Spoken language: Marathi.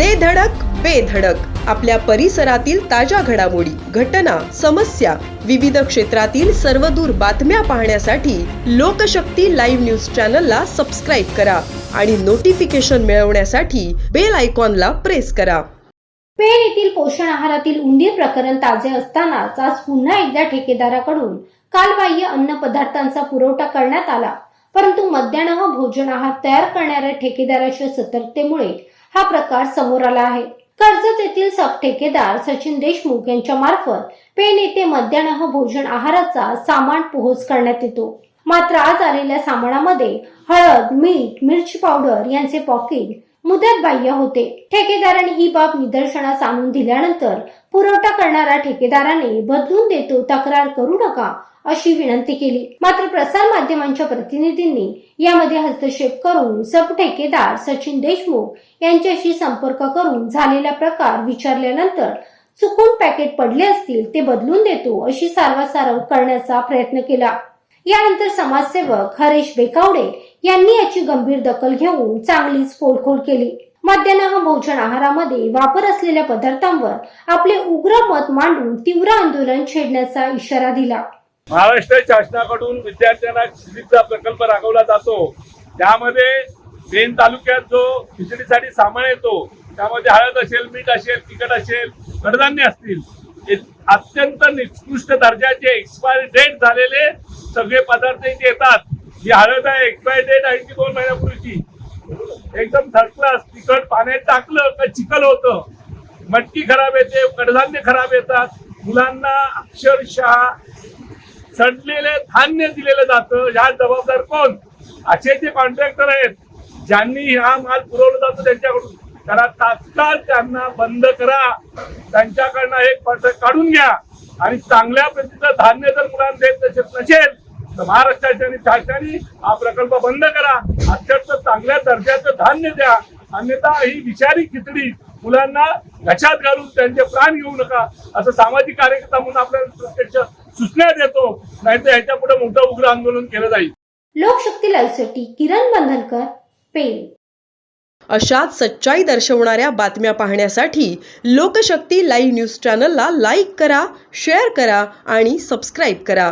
दे धडक बेधडक आपल्या परिसरातील ताज्या घडामोडी घटना समस्या विविध क्षेत्रातील सर्वदूर बातम्या पाहण्यासाठी लोकशक्ती लाईव्ह न्यूज चॅनलला सबस्क्राईब करा आणि नोटिफिकेशन मिळवण्यासाठी बेल आयकॉनला प्रेस करा. पेण येथील पोषण आहारातील उंदीर प्रकरण ताजे असतानाच आज पुन्हा एकदा ठेकेदाराकडून कालबाह्य अन्न पदार्थांचा पुरवठा करण्यात आला. परंतु मध्यान्ह भोजन आहार तयार करणाऱ्या ठेकेदाराच्या सतर्कतेमुळे हा प्रकार समोर आला आहे. कर्जत येथील सब ठेकेदार सचिन देशमुख यांच्या मार्फत पेण येथे मध्यान्ह भोजन आहाराचा सामान पोहोच करण्यात येतो. मात्र आज आलेल्या सामानामध्ये हळद मीठ मिरची पावडर यांचे पॉकेट मुदत बाह्य होते. ठेकेदाराने ही बाब निदर्शनास आणून दिल्यानंतर पुरवठा करणाऱ्या ठेकेदाराने बदलून देतो तक्रार करू नका अशी विनंती केली. मात्र प्रसार माध्यमांच्या प्रतिनिधींनी यामध्ये हस्तक्षेप करून सबठेकेदार सचिन देशमुख यांच्याशी संपर्क करून झालेला प्रकार विचारल्यानंतर चुकून पॅकेट पडले असतील ते बदलून देतो अशी सारवासारव करण्याचा प्रयत्न केला. यानंतर समाजसेवक हरेश बेकावडे यांनी याची गंभीर दखल घेऊन चांगलीच पोलखोल केली. मध्यान्ह भोजन आहारामध्ये वापर असलेल्या पदार्थांवर आपले उग्र मत मांडून तीव्र आंदोलन छेडण्याचा इशारा दिला. महाराष्ट्र शासनाकडून विद्यार्थ्यांना खिचडीचा प्रकल्प राबवला जातो. त्यामध्ये पेन तालुक्यात जो खिचडीसाठी सामान येतो त्यामध्ये हळद असेल मीठ असेल तिखट असेल कडधान्य असतील अत्यंत निकृष्ट दर्जाचे एक्सपायरी डेट झालेले सगळे पदार्थ इथे येतात. ही हळद आहे एक्सपायरी डेट आहे ती दोन महिन्यापूर्वीची. एकदम थर्ड क्लास तिखट पाण्यात टाकलं का चिखल होतं. मटकी खराब येते कडधान्य खराब येतात. मुलांना अक्षरशः सडलेले धान्य दिलेलं जातं. ह्या जबाबदार कोण? असे जे कॉन्ट्रॅक्टर आहेत ज्यांनी हा माल पुरवला जातो त्यांच्याकडून त्याला तात्काळ त्यांना बंद करा. त्यांच्याकडनं एक पट काढून घ्या. आणि चांगल्या प्रतीचं धान्य जर मुलांना देत नसेल नसेल तर महाराष्ट्राच्या शासनाने हा प्रकल्प बंद करा. अत्यंत चांगल्या दर्जाचं धान्य द्या. अन्यथा ही विषारी खिचडी मुलांना घशात घालून त्यांचे प्राण घेऊ नका असं सामाजिक कार्यकर्ता म्हणून आपल्याला प्रत्यक्ष सूचना देतो नाहीतर ह्याच्या पुढे मोठं उग्र आंदोलन केलं जाईल. लोकशक्ती लाईव्हसाठी किरण बंधनकर पेण. अशाच सच्चाई दर्शवणाऱ्या बातम्या पाहण्यासाठी लोकशक्ती लाईव्ह न्यूज चॅनलला लाईक करा शेअर करा आणि सबस्क्राईब करा.